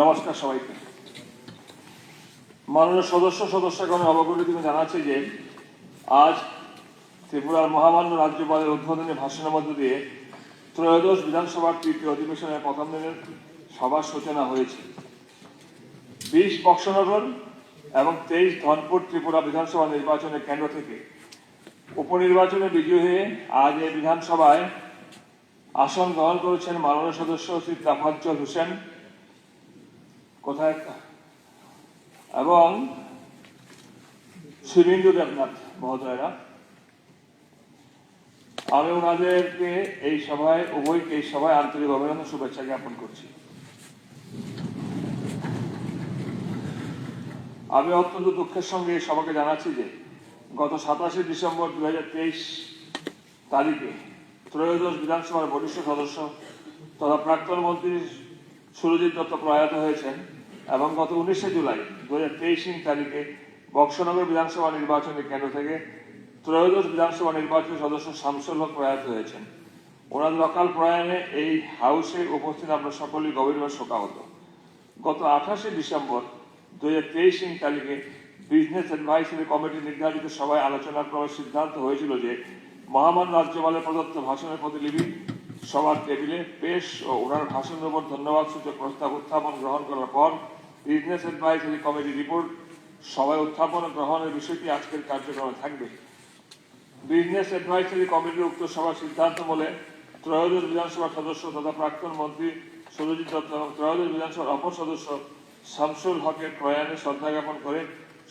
নমস্কার সবাইকে। মাননীয় সদস্য সদস্যগণ অবগত তুমি জানাচ্ছে যে আজ ত্রিপুরার মহামান্য রাজ্যপালের উদ্বোধনী ভাষণের মধ্য দিয়ে ত্রয়োদশ বিধানসভার তৃতীয় অধিবেশনের প্রথম দিনের সভার সূচনা হয়েছে। বিশ বক্সনগর এবং তেইশ ধনপুর ত্রিপুরা বিধানসভা নির্বাচনের কেন্দ্র থেকে উপনির্বাচনে বিজয়ী হয়ে আজ এই বিধানসভায় আসন গ্রহণ করেছেন মাননীয় সদস্য শ্রী তাফাজ্জল হোসেন কোথায়? এবং শিবেন্দু দেবনাথ মহোদয়রা, আমি ওনাদেরকে এই সভায়, উভয়কে এই সভায় আন্তরিক অভিনন্দন, শুভেচ্ছা জ্ঞাপন করছি। আমি অত্যন্ত দুঃখের সঙ্গে সভাকে জানাচ্ছি যে, গত সাতাশে ডিসেম্বর দুই হাজার তেইশ তারিখে ত্রয়োদশ বিধানসভার বরিষ্ঠ সদস্য তথা প্রাক্তন মন্ত্রী সুরজিৎ দত্ত প্রয়াত হয়েছেন। এবং গত উনিশে জুলাই দু হাজার তেইশ তারিখে বক্সনগর বিধানসভা নির্বাচনের কেন্দ্র থেকে ত্রয়োদশ বিধানসভা নির্বাচনী সদস্য শামসুল হক প্রয়াত হয়েছেন। ওনাদের অকাল প্রয়াণে এই হাউসে উপস্থিত আমরা সকলেই গভীরভাবে শোকাহত। গত আঠাশে ডিসেম্বর দু হাজার তেইশ তারিখে বিজনেস অ্যাডভাইসারি কমিটি নির্ধারিত সভায় আলোচনার ক্রমে সিদ্ধান্ত হয়েছিল যে মহামান্য রাজ্যপালের প্রদত্ত ভাষণের প্রতিলিপি সবার টেবিলে পেশ ও ওনার ভাষণের উপর ধন্যবাদ সূচক প্রস্তাব উত্থাপন গ্রহণ করার পর বিজনেস অ্যাডভাইসারি কমিটি রিপোর্ট, সভায় উত্থাপন গ্রহণের বিষয়টি আজকের কার্যক্রমে থাকবে। বিজনেস অ্যাডভাইসারি কমিটির উক্ত সভার সিদ্ধান্ত বলে ত্রয়োদশ বিধানসভার সদস্য তথা প্রাক্তন মন্ত্রী সুরজিৎ দত্ত এবং ত্রয়োদশ বিধানসভার অপর সদস্য শামসুল হকের প্রয়াণে শ্রদ্ধা জ্ঞাপন করে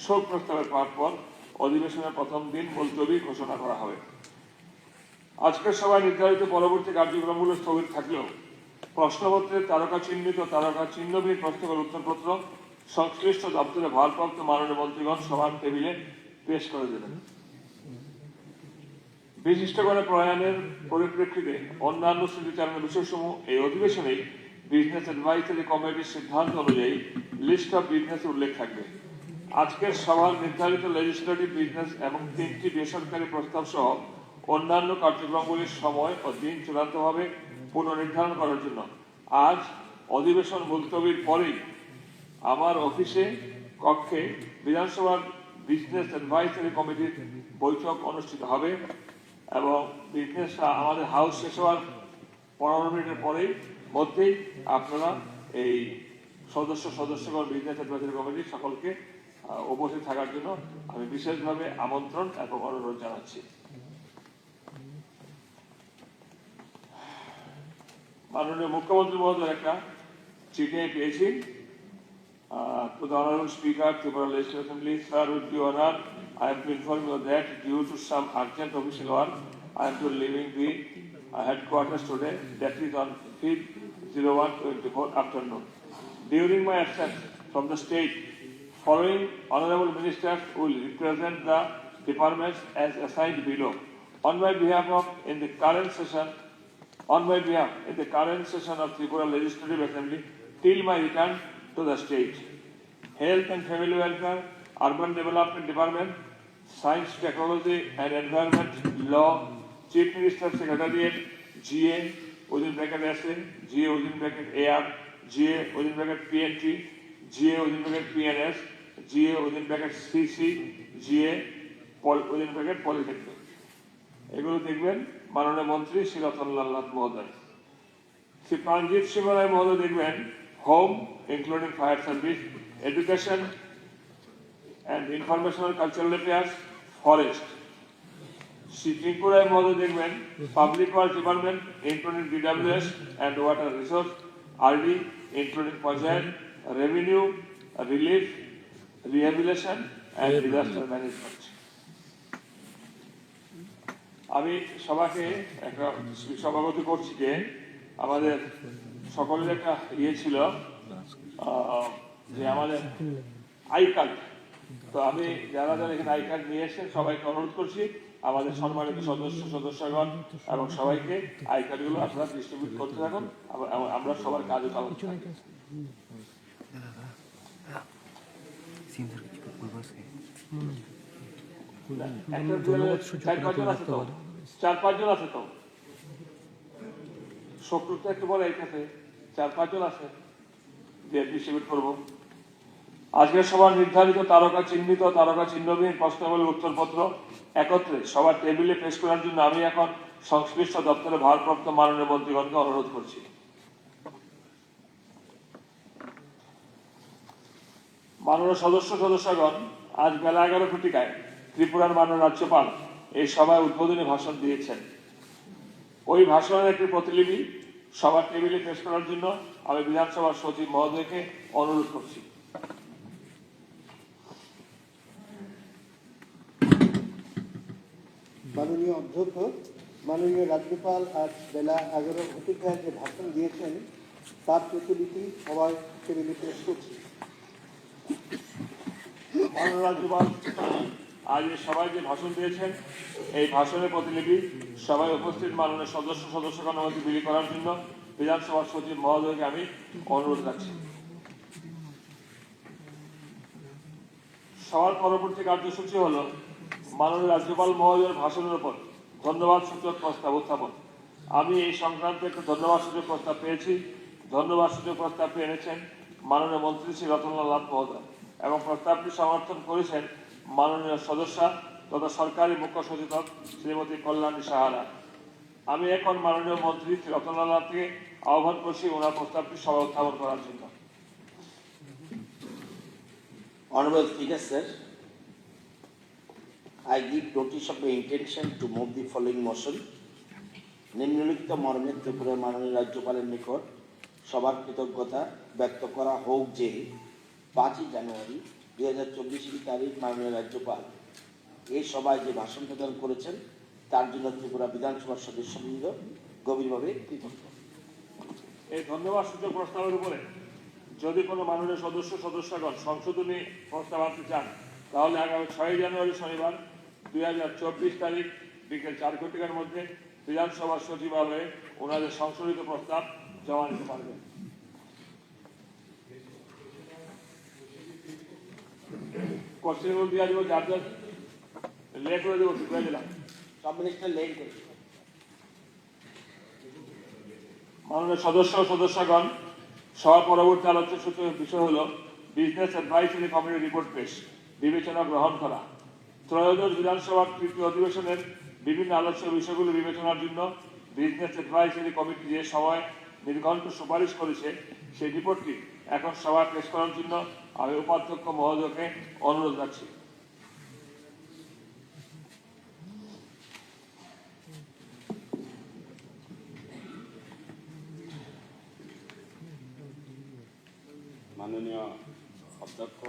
শোক প্রস্তাবের পাঠ পর অধিবেশনের প্রথম দিন মুলতবি ঘোষণা করা হবে। আজকের সভায় নির্ধারিত পরবর্তী কার্যক্রমগুলো স্থগিত থাকলেও প্রশ্নপত্রের তারকা চিহ্নিত, তারকা চিহ্নবিহীন প্রশ্নগুলোর উত্তরপত্র সংশ্লিষ্ট দপ্তরে ভারপ্রাপ্ত মাননীয় মন্ত্রীগণ সভার টেবিলে পেশ করে দেবেন। বিশিষ্টগণের প্রয়াণের পরিপ্রেক্ষিতে অন্যান্য স্মৃতিচারণের বিষয়সমূহ এই অধিবেশনেই বিজনেস অ্যাডভাইসারি কমিটির সিদ্ধান্ত অনুযায়ী লিস্ট অফ বিজনেস উল্লেখ থাকবে। আজকের সভার নির্ধারিত লেজিসলেটিভ বিজনেস এবং তিনটি বেসরকারি প্রস্তাব সহ অন্যান্য কার্যক্রমগুলির সময় ও দিন চূড়ান্তভাবে পুনর্নির্ধারণ করার জন্য। আজ অধিবেশন মুলতবির পরেই আমার অফিসে কক্ষে বিধানসভার বিজনেস অ্যাডভাইসারি কমিটির বৈঠক অনুষ্ঠিত হবে এবং বিজনেস আমাদের হাউস শেষ হওয়ার পনেরো মিনিটের পরেই মধ্যেই আপনারা এই সদস্য সদস্যগণ, বিজনেস অ্যাডভাইসারি কমিটি সকলকে উপস্থিত থাকার জন্য আমি বিশেষভাবে আমন্ত্রণ এবং অনুরোধ জানাচ্ছি। মাননীয় মুখ্যমন্ত্রী মহোদয় একটা চিঠি আমি পেয়েছি Uh, to the Honorable Speaker, Tripura Legislative Assembly, sir, with your honor, I am to inform you that due to some urgent official work, I am to leaving the uh, headquarters today, that is on 5th 0124 afternoon. During my absence from the state, following honorable ministers will represent the departments as assigned below. On my behalf of, in the current session, on my behalf in the current session of Tripura Legislative Assembly till my return to the state. Health and Family Welfare, Urban Development Department, Science, Technology and Environment, Law, Chief Minister Secretariat, GA, within bracket SA, GA within bracket AR, GA within bracket PNT, GA within bracket PNS, GA within bracket CC, GA within bracket Polytechnic. এগুলো দেখবেন মাননীয় মন্ত্রী শ্রী রতনলাল নাথ মহোদয়। শ্রী প্রাণজিৎ সিংহ রায় মহোদয় দেখবেন home including fire service education and informational cultural affairs forest Shri Tinku Roy মহোদয় দেখবেন public work department including DWS and water resource RD including panchayat revenue relief rehabilitation and disaster management আমি সবাইকে একটা সভাপতি করছি যে আমাদের সকলের একটা ইয়ে ছিল যে আমাদের আই কার্ড। তো আমি যারা যারা এখানে আই কার্ড নিয়ে এসেছেন সবাইকে অনুরোধ করছি আমাদের সম্মানিত সদস্য সদস্যগণ এবং সবাইকে আই কার্ডগুলো আপনারা ডিস্ট্রিবিউট করতে থাকুন আমরা সবার কাজে পালন করি। সিনদের কিছু বলব আজকে একটা দুজনে- চার পাঁচজন আছে তো? চার তো? একটু বলে এই চার পাঁচজন আছে? দিয়ে ডিস্ট্রিবিউট করব। আজকের সবার নির্ধারিত তারকা চিহ্নিত তারকা চিহ্নবিহীন প্রশ্নাবলীর উত্তরপত্র একত্রে সবার টেবিলে পেশ করার জন্য আমি এখন সংশ্লিষ্ট দপ্তরের ভারপ্রাপ্ত মাননীয় মন্ত্রীগণকে অনুরোধ করছি। মাননীয় সদস্য সদস্যগণ আজ বেলা এগারো ঘটিকায় ত্রিপুরার মাননীয় রাজ্যপাল এই সভায় উদ্বোধনী ভাষণ দিয়েছেন। ওই ভাষণের একটি প্রতিলিপি সবার টেবিলে পেশ করার জন্য আমি বিধানসভার সচিব মহোদয়কে অনুরোধ করছি। মাননীয় অধ্যক্ষ মাননীয় রাজ্যপাল আজ বেলা এগারো ঘটিকায় যে ভাষণ দিয়েছেন তার প্রতিলিপি সবাই টেবিলে পেশ করছি। মাননীয় রাজ্যপাল আজ সভায় যে ভাষণ দিয়েছেন, এই ভাষণের প্রতিলিপি সবাই উপস্থিত মাননীয় সদস্য সদস্যগণের মধ্যে বিলি করার জন্য বিধানসভার সচিব মহোদয়কে আমি অনুরোধ রাখছি। সবার পরবর্তী কার্যসূচি হল মাননীয় রাজ্যপাল মহোদয়ের ভাষণের উপর ধন্যবাদ সূচক প্রস্তাব উত্থাপন। আমি এই সংক্রান্ত একটা ধন্যবাদ সূচক প্রস্তাব পেয়েছি। ধন্যবাদ সূচক প্রস্তাবটি এনেছেন মাননীয় মন্ত্রী শ্রী রতনলাল নাথ মহোদয় এবং প্রস্তাবটি সমর্থন করেছেন মাননীয় সদস্যা তথা সরকারি মুখ্য সচেতক শ্রীমতী কল্যাণী সাহারা আমি এখন মাননীয় মন্ত্রী শ্রী রতনলাল নাথকে আহ্বান করছি ওনার প্রস্তাবটি সভা উত্থাপন করার জন্য Honorable Speaker, sir, I give notice of my intention to move the following motion. নিম্নলিখিত মর্মে ত্রিপুরার মাননীয় রাজ্যপালের নিকট সবার কৃতজ্ঞতা ব্যক্ত করা হোক যে পাঁচই জানুয়ারি দুই হাজার চব্বিশ তারিখ মাননীয় রাজ্যপাল। এই সভায় যে ভাষণ প্রদান করেছেন, তার জন্য ত্রিপুরা বিধানসভার সদস্যবৃন্দ গভীরভাবে কৃতজ্ঞ। এই ধন্যবাদ সূচক প্রস্তাবের উপরে। যদি কোনো মাননীয় সদস্য, সদস্যগণ সংশোধনী প্রস্তাব আনতে চান, তাহলে আগামী ছয় জানুয়ারি শনিবার দুই হাজার চব্বিশ তারিখ বিকেল চার ঘটিকার মধ্যে বিধানসভার সচিবালয়ে ওনাদের সংশোধিত প্রস্তাব জমা দিতে পারবেন। কোশ্চেনগুলো দিয়ে দেবো যার যার লেট করে দেবো করে দিলাম। সব মিনিস্টার লেট করেছে মাননীয় সদস্য ও সদস্যগণ সভা পরবর্তী আলোচ্য সূচকের বিষয় হল বিজনেস অ্যাডভাইসরি কমিটি রিপোর্ট পেশ, বিবেচনা গ্রহণ করা। ত্রয়োদশ বিধানসভার তৃতীয় অধিবেশনের বিভিন্ন আলোচ্য বিষয়গুলো বিবেচনার জন্য বিজনেস অ্যাডভাইসরি কমিটি যে সময় নির্ঘণ্ট সুপারিশ করেছে, সেই রিপোর্টটি এখন সভায় পেশ করার জন্য আমি উপাধ্যক্ষ মহোদয়কে অনুরোধ রাখছি। মাননীয় অধ্যক্ষ,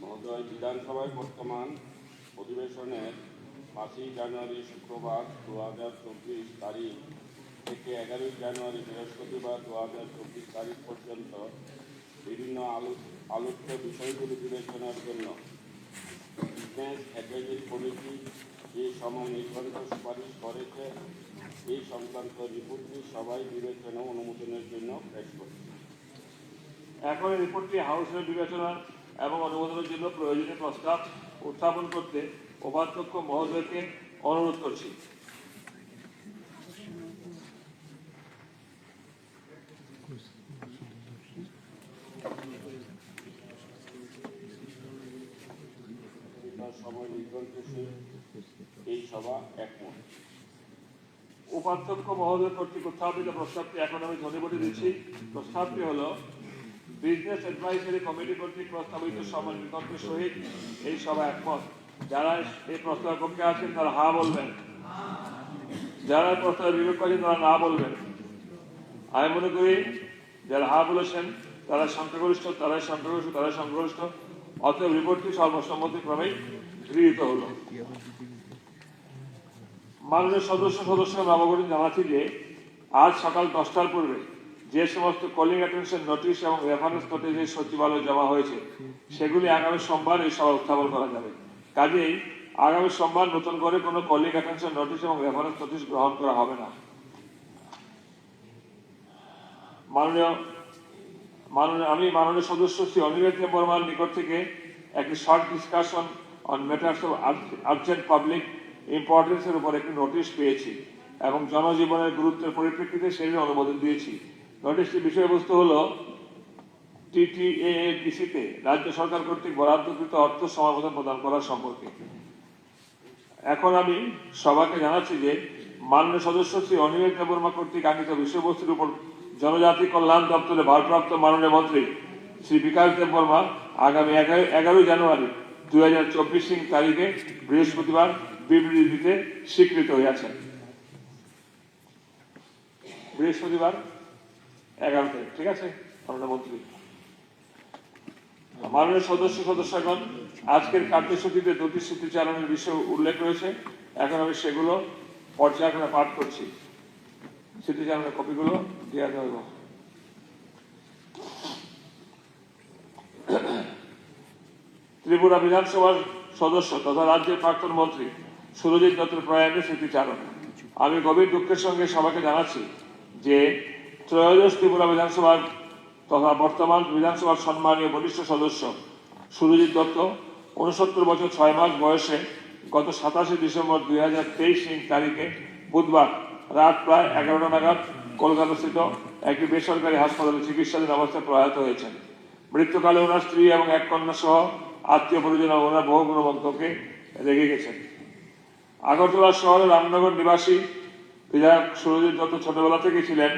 মহোদয়, বিধানসভায় বর্তমান অধিবেশনের পাঁচই জানুয়ারি শুক্রবার দু হাজার চব্বিশ তারিখ থেকে এগারোই জানুয়ারি বৃহস্পতিবার দু হাজার চব্বিশ তারিখ পর্যন্ত বিভিন্ন আলো আলোচ্য বিষয়গুলি বিবেচনার জন্য বিজনেস অ্যাডভাইজারি কমিটি যে সময় নির্ধারিত সুপারিশ করেছে এই সংক্রান্ত রিপোর্টটি সবাই বিবেচনা অনুমোদনের জন্য পেশ করছে। এখন রিপোর্টটি হাউসের বিবেচনা এবং অনুমোদনের জন্য প্রয়োজনীয় প্রস্তাব উত্থাপন করতে উপাধ্যক্ষ মহোদয়কে অনুরোধ করছি তার সময় সহিত এই সভা একমত। উপাধ্যক্ষ মহোদয় কর্তৃক উত্থাপিত প্রস্তাবটি এখন আমি ধ্বনিপতি দিচ্ছি। প্রস্তাবটি বিজনেস অ্যাডভাইসারি কমিটি কর্তৃক প্রস্তাবিত বিকল্পের সহিত এই সভা একমত। যারা এই প্রস্তাবের পক্ষে আছেন, তারা হা বলবেন। যারা এই প্রস্তাবে বিবেক করেন, তারা না বলবেন। আমি মনে করি, যারা হা বলেছেন, তারা সংখ্যাগরিষ্ঠ, তারাই সংখ্যাগরিষ্ঠ তারাই সংখ্যাগরিষ্ঠ। অতএব রিপোর্টটি সর্বসম্মতিক্রমেই গৃহীত হলো। মাননীয় সদস্য সদস্য নবগঠিত জানাচ্ছি যে, আজ সকাল দশটার পূর্বে যে সমস্ত কলিং অ্যাটেনশন নোটিশ এবং রেফারেন্স নোটিশ এই সচিবালয়ে জমা হয়েছে, সেগুলি আগামী সোমবার এই সভা উত্থাপন করা যাবে। কাজেই আগামী সোমবার নতুন করে কোনো কলিং অ্যাটেনশন নোটিশ এবং রেফারেন্স নোটিশ গ্রহণ করা হবে না। মাননীয় মাননীয়, আমি মাননীয় সদস্য শ্রী অনিমেষ বর্মার নিকট থেকে একটি short discussion on matters of urgent public ইম্পর্টেন্সের উপর একটি নোটিশ পেয়েছি এবং জনজীবনের গুরুত্বের পরিপ্রেক্ষিতে সেই অনুমোদন দিয়েছি। নোটিশটির বিষয়বস্তু হলো টিটিএডিসিতে রাজ্য সরকার কর্তৃক বরাদ্দকৃত অর্থ সমাবেদন প্রদান করার সম্পর্কে। এখন আমি সবাইকে জানাচ্ছি যে, মাননীয় সদস্য শ্রী অনিমেষ দেববর্মা কর্তৃক আঙ্কিত বিষয়বস্তুর উপর জনজাতি কল্যাণ দপ্তরের ভারপ্রাপ্ত মাননীয় মন্ত্রী শ্রী বিকাশ দেববর্মা আগামী এগারো, এগারোই জানুয়ারি দুই হাজার চব্বিশ তারিখে বৃহস্পতিবার বিবৃতি দিতে স্বীকৃত হইয়াছেন। বৃহস্পতিবার এগারো তারিখ ঠিক আছে, মাননীয় মন্ত্রী? মাননীয় সদস্য সদস্যগণ, আজকের কার্যসূচিতে দুটি স্মৃতিচারণের বিষয় উল্লেখ রয়েছে। এখন আমি সেগুলো পর্যায়ক্রমে পাঠ করছি। স্মৃতিচারণের কপিগুলো দেওয়া দেওয়া ত্রিপুরা বিধানসভার সদস্য তথা রাজ্যের প্রাক্তন মন্ত্রী সুরজিৎ দত্তের প্রয়াণে স্মৃতিচারণ। আমি গভীর দুঃখের সঙ্গে সবাইকে জানাচ্ছি যে ত্রয়োদশ ত্রিপুরা বিধানসভার তথা বর্তমান বিধানসভার সম্মানীয় বরিষ্ঠ সদস্য সুরজিৎ দত্ত উনসত্তর বছর ছয় মাস বয়সে গত সাতাশে ডিসেম্বর দুই হাজার তেইশ তারিখে বুধবার রাত প্রায় এগারোটা নাগাদ কলকাতাস্থিত একটি বেসরকারি হাসপাতালে চিকিৎসাধীন অবস্থায় প্রয়াত হয়েছেন। মৃত্যুকালে ওনার স্ত্রী এবং এক কন্যা সহ আত্মীয় পরিজন ওনার বহু গুণবন্ধকে রেগে গেছেন। আগরতলা শহরে রামনগর নিবাসী বিধায়ক সুরজিৎ দত্ত ছোটবেলা থেকে ছিলেন।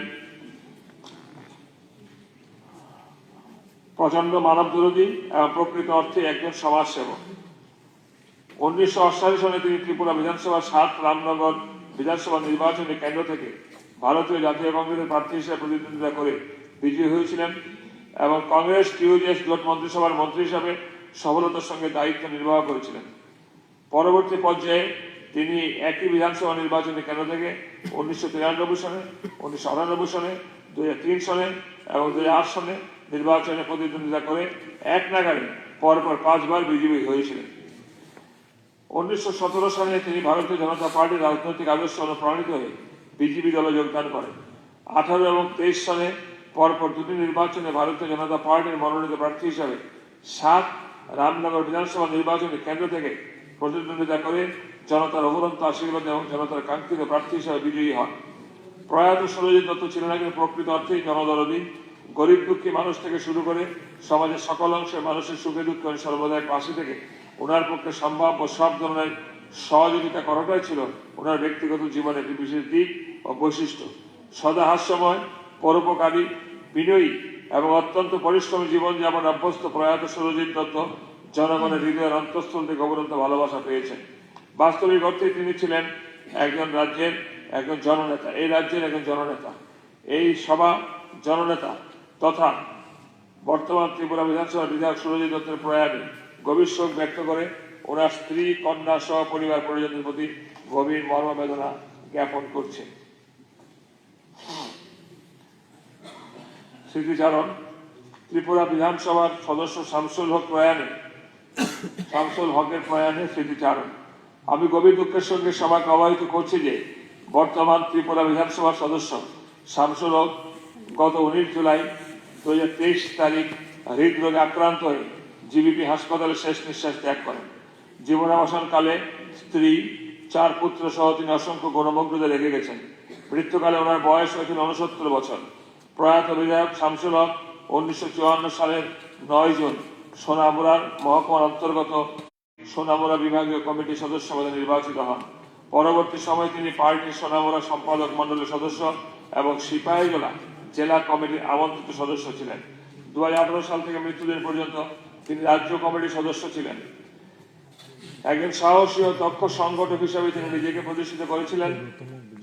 প্রচণ্ড মানব বিরোধী এবং প্রকৃত অর্থে একজন সমাজসেবক। উনিশশো অষ্টাশি সনে তিনি ত্রিপুরা বিধানসভার সাত, রামনগর বিধানসভা নির্বাচনী কেন্দ্র থেকে ভারতীয় জাতীয় কংগ্রেসের প্রার্থী হিসেবে প্রতিদ্বন্দ্বিতা করে বিজয়ী হয়েছিলেন এবং কংগ্রেস টিউডিএস জোট মন্ত্রিসভার মন্ত্রী হিসাবে সফলতার সঙ্গে দায়িত্ব নির্বাহ করেছিলেন। পরবর্তী পর্যায়ে তিনি একই বিধানসভা নির্বাচনী কেন্দ্র থেকে? উনিশশো তিরানব্বই সনে, উনিশশো আটানব্বই সনে তিন সনে এবং আট সনে নির্বাচনে প্রতিদ্বন্দ্বিতা করে এক নাগারে পরপর পাঁচবার বিজেপি হয়েছিলেন। উনিশশো সতেরো সালে তিনি ভারতীয় জনতা পার্টির রাজনৈতিক আদর্শ অনুপ্রাণিত হয়ে বিজেপি দলে যোগদান করেন। আঠারো এবং তেইশ সালে পরপর দুটি নির্বাচনে ভারতীয় জনতা পার্টির মনোনীত প্রার্থী হিসাবে সাত রামনগর বিধানসভা নির্বাচনী কেন্দ্র থেকে প্রতিদ্বন্দ্বিতা করে জনতার অবরন্ত আশীর্বাদ এবং জনতার কাঙ্ক্ষিত প্রার্থী হিসাবে বিজয়ী হন। প্রয়াত সুরজিৎ দত্ত ছিলেন একজন প্রকৃত অর্থেই জনদরদী, গরিব দুঃখী মানুষ থেকে শুরু করে সমাজের সকল অংশের মানুষের সুখে দুঃখে সর্বদাই পাশে থেকে ওনার পক্ষে সম্ভাব্য সব ধরনের সহযোগিতা করাটাই ছিল ওনার ব্যক্তিগত জীবনের একটি বিশেষ দিক ও বৈশিষ্ট্য। সদা হাস্যময়, পরোপকারী, বিনয়ী এবং অত্যন্ত পরিশ্রমী জীবনযাপন অভ্যস্ত প্রয়াত সুরজিৎ দত্ত জনগণের হৃদয়ের অন্তঃস্থল থেকে অবরন্ত ভালোবাসা পেয়েছেন। বাস্তবিক অর্থে তিনি ছিলেন একজন রাজ্যের একজন জননেতা, এই রাজ্যের একজন জননেতা। এই সভা জননেতা তথা বর্তমান ত্রিপুরা বিধানসভা বিধায়ক সুরজিৎ দত্তের প্রয়াণে গভীর শোক ব্যক্ত করে ওনার স্ত্রী, কন্যা সহ পরিবার পরিজনদের প্রতি গভীর মর্মবেদনা জ্ঞাপন করছে। স্মৃতিচারণ ত্রিপুরা বিধানসভার সদস্য শামসুল হক প্রয়াণে। শামসুল হকের প্রয়াণে স্মৃতিচারণ আমি গভীর দুঃখের সঙ্গে সভাকে অবহিত করছি যে বর্তমান ত্রিপুরা বিধানসভার সদস্য শামসুল হক গত উনিশ জুলাই দু হাজার তেইশ তারিখ হৃদরোগে আক্রান্ত হয়ে জিবিপি হাসপাতালে শেষ নিঃশ্বাস ত্যাগ করেন। জীবনাবসানকালে স্ত্রী, চার পুত্র সহ তিনি অসংখ্য গণমগ্নদের রেখে গেছেন। মৃত্যুকালে ওনার বয়স হয়েছিল উনসত্তর বছর। প্রয়াত বিধায়ক শামসুল হক উনিশশো চুয়ান্ন সালের নয় জুন সোনামুড়ার মহকুমার অন্তর্গত সোনামুড়া বিভাগীয় কমিটির সদস্য পদে নির্বাচিত হন। পরবর্তী সময়ে তিনি পার্টির সোনামুড়া সম্পাদক মণ্ডলের সদস্য এবং সিপাহীজলা জেলা কমিটির আমন্ত্রিত সদস্য ছিলেন। দু হাজার আঠারো সাল থেকে মৃত্যুদিন পর্যন্ত তিনি রাজ্য কমিটির সদস্য ছিলেন। একজন সাহসী ও দক্ষ সংগঠক হিসেবে তিনি নিজেকে প্রতিষ্ঠিত করেছিলেন।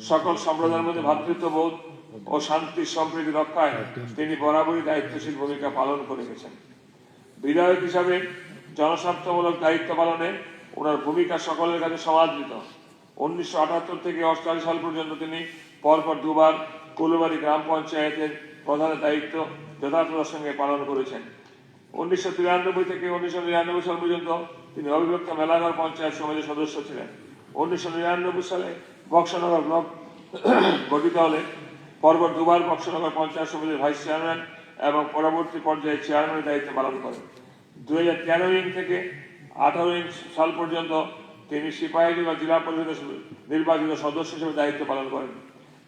সকল সম্প্রদায়ের মধ্যে ভ্রাতৃত্ববোধ ও শান্তি সম্প্রীতি রক্ষায় তিনি বরাবরই দায়িত্বশীল ভূমিকা পালন করে গেছেন। বিধায়ক হিসাবে জনস্বার্থমূলক দায়িত্ব পালনে ওনার ভূমিকা সকলের কাছে সমাদৃত। উনিশশো আটাত্তর থেকে অষ্টাশি সাল পর্যন্ত তিনি পরপর দুবার কুলবাড়ি গ্রাম পঞ্চায়েতের প্রধানের দায়িত্ব যথাযথতার সঙ্গে পালন করেছেন। উনিশশো তিরানব্বই থেকে উনিশশো নিরানব্বই সাল পর্যন্ত তিনি অবিভক্ত মেলাঘর পঞ্চায়েত সমিতির সদস্য ছিলেন। উনিশশো নিরানব্বই সালে বক্সনগর ব্লক গঠিত হলে পরপর দুবার বক্সনগর পঞ্চায়েত সমিতির ভাইস চেয়ারম্যান এবং পরবর্তী পর্যায়ে চেয়ারম্যানের দায়িত্ব পালন করেন। দু হাজার তেরো ইং থেকে আঠারো ইং সাল পর্যন্ত তিনি সিপাহীজলা জেলা পরিষদের নির্বাচিত সদস্য হিসেবে দায়িত্ব পালন করেন।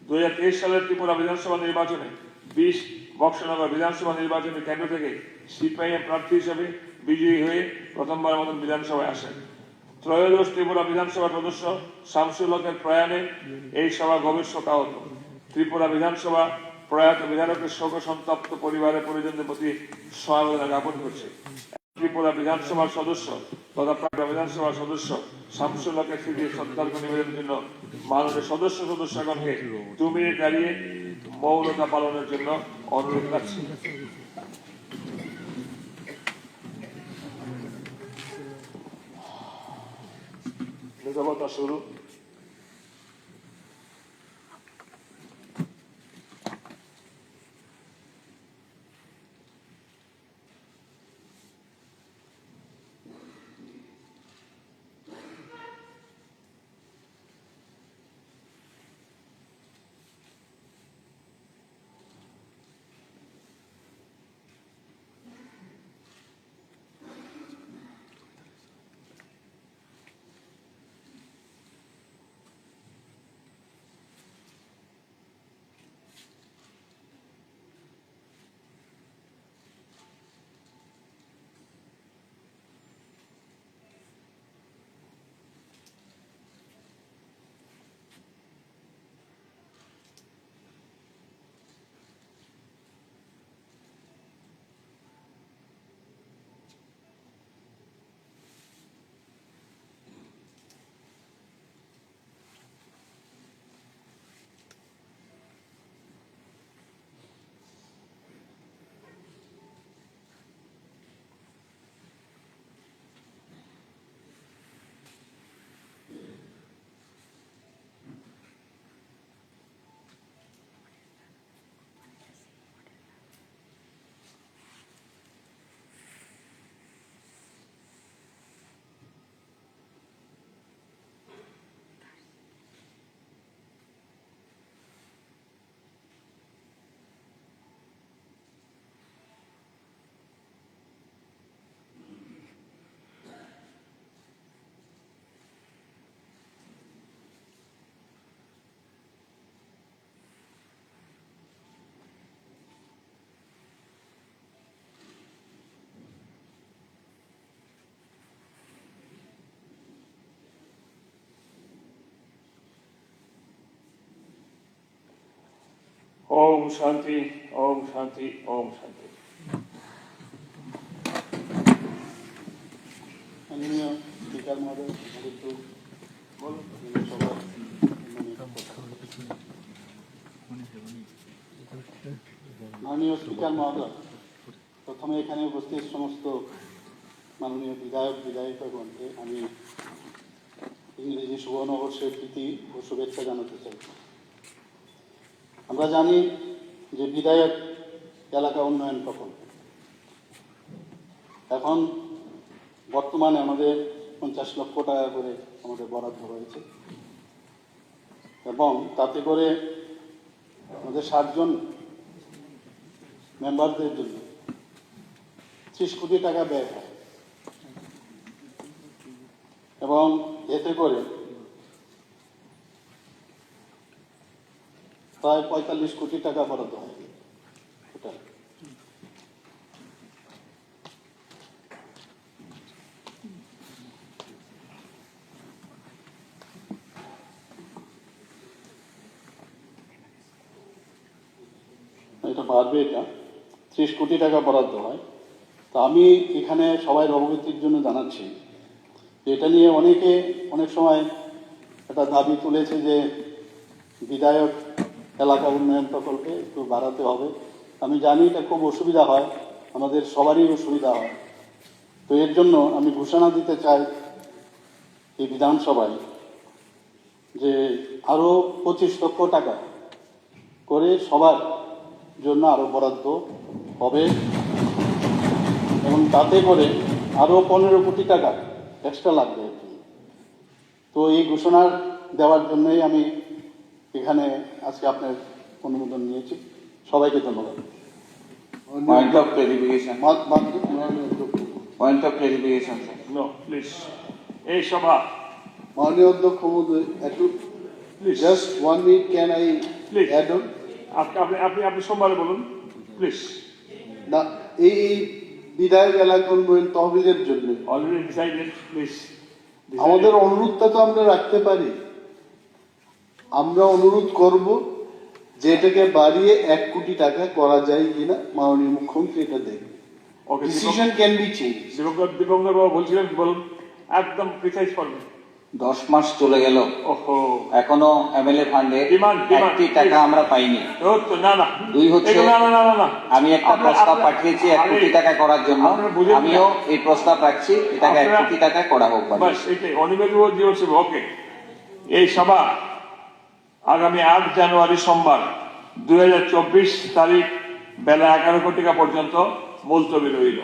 দু হাজার তেইশ সালের ত্রিপুরা বিধানসভা নির্বাচনে বিশ বক্সনগর বিধানসভা নির্বাচনী কেন্দ্র থেকে সিপিআইএম প্রার্থী হিসেবে বিজয়ী হয়ে প্রথমবার মতন বিধানসভায় আসেন। ত্রয়োদশ ত্রিপুরা বিধানসভা সদস্য শামসুল হকের প্রয়াণে এই সভা গভীর শোকাহত। ত্রিপুরা বিধানসভা প্রয়াত বিধায়কের শোক সন্তপ্ত পরিবারের পরিজনদের প্রতি সহায়তা জ্ঞাপন করছে। ত্রিপুরা বিধানসভার সদস্য তথা প্রাক্তন বিধানসভার সদস্য শামসুল হকের স্মৃতি নিবেদনের জন্য মাননীয় সদস্য সদস্যগণকে দু মিনিট দাঁড়িয়ে মৌনতা পালনের জন্য অনুরোধ রাখছি শুরু ওম শান্তি ওম শান্তি ওম শান্তি মাননীয় স্পিকার মহোদয়, একটু মাননীয় স্পিকার মহোদয়, প্রথমে এখানে উপস্থিত সমস্ত মাননীয় বিধায়ক বিধায়িকাগণকে আমি ইংরেজি সুবর্ণবর্ষের প্রীতি ও শুভেচ্ছা জানাতে চাই। আমরা জানি যে বিধায়ক এলাকা উন্নয়ন প্রকল্প। এখন বর্তমানে আমাদের পঞ্চাশ লক্ষ টাকা করে আমাদের বরাদ্দ রয়েছে এবং তাতে করে আমাদের ষাটজন মেম্বারদের জন্য ত্রিশ কোটি টাকা ব্যয় হয়। এবং এতে করে প্রায় পঁয়তাল্লিশ কোটি টাকা বরাদ্দ হয় এটা বাড়বে এটা। ত্রিশ কোটি টাকা বরাদ্দ হয়। তো আমি এখানে সবাই অবগতির জন্য জানাচ্ছি এটা নিয়ে অনেকে অনেক সময় একটা দাবি তুলেছে যে বিধায়ক এলাকা উন্নয়ন প্রকল্পে একটু বাড়াতে হবে। আমি জানি এটা খুব অসুবিধা হয়, আমাদের সবারই অসুবিধা হয়। তো এর জন্য আমি ঘোষণা দিতে চাই এই বিধানসভায় যে আরও পঁচিশ লক্ষ টাকা করে সবার জন্য আরও বরাদ্দ হবে এবং তাতে করে আরও পনেরো কোটি টাকা এক্সট্রা লাগবে তো এই ঘোষণা দেওয়ার জন্যই আমি এখানে আজকে আপনার অনুমোদন নিয়েছি। সবাইকে ধন্যবাদ। মাননীয় অধ্যক্ষ। Point of clarification, sir. No please এই সভা। মাননীয় অধ্যক্ষ মহোদয় একটু please just one minute can I Please. Add on আপনি আপনি আপনি সোমবারে বলুন। প্লিজ না এই এই বিধায়ক এলাকা উন্নয়ন তহবিলের জন্য। অলরেডি ডিসাইডেড প্লিজ আমাদের অনুরোধটা তো আমরা রাখতে পারি। আমরা অনুরোধ করব যে এটাকে বাড়িয়ে এক কোটি টাকা করা যায় কিনা মাননীয় মুখ্যমন্ত্রী এটা দেখবে। Okay decision can be change Dipankar Dipankar babu বলছিলেন বলুন? একদম প্রিসাইজ করবেন। দশ মাস চলে গেল। ওহো। এখনও এমএলএ ফান্ডে একটি টাকা আমরা পাইনি। ও তো না না। দুই হচ্ছে- এগুলো না না না না না। আমি একটা প্রস্তাব পাঠিয়েছি এক কোটি টাকা করার জন্য। আমিও এই প্রস্তাব রাখছি এটাকে এক কোটি টাকা করা হোক অনিমেষু ওকে এই সভা আগামী আট জানুয়ারি সোমবার দুই তারিখ বেলা এগারো কোটি টাকা পর্যন্ত মুলতবি রইল।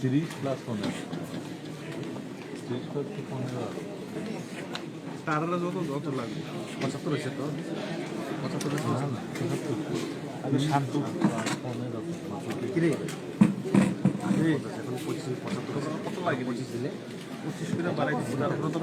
তিরিশ প্লাস পনেরো। তিরিশ প্লাস পনেরো? তারা যত যত লাগবে। পঁচাত্তর হয়েছে তো? পঁচাত্তর। শান্ত। কিরে? এখন পঁচিশ পঁচাত্তর কত লাগে পঁচিশ দিলে পঁচিশ করে বাড়াই দিচ্ছে তারপরে তো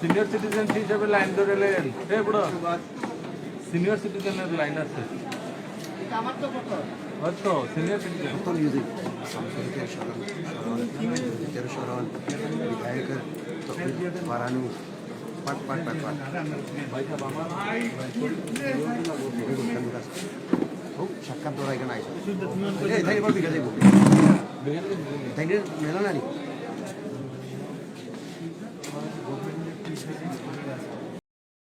সিনিয়র সিটিজেন হিসেবে লাইন ধরে এলেন এ বুড়ো সিনিয়র সিটিজেনের লাইন আছে সিনিয়র সিটিজেন বাড়ানো পাট পাট পাট পাট সাক্ষাৎ ধরা এখানে আইসা মেলা নি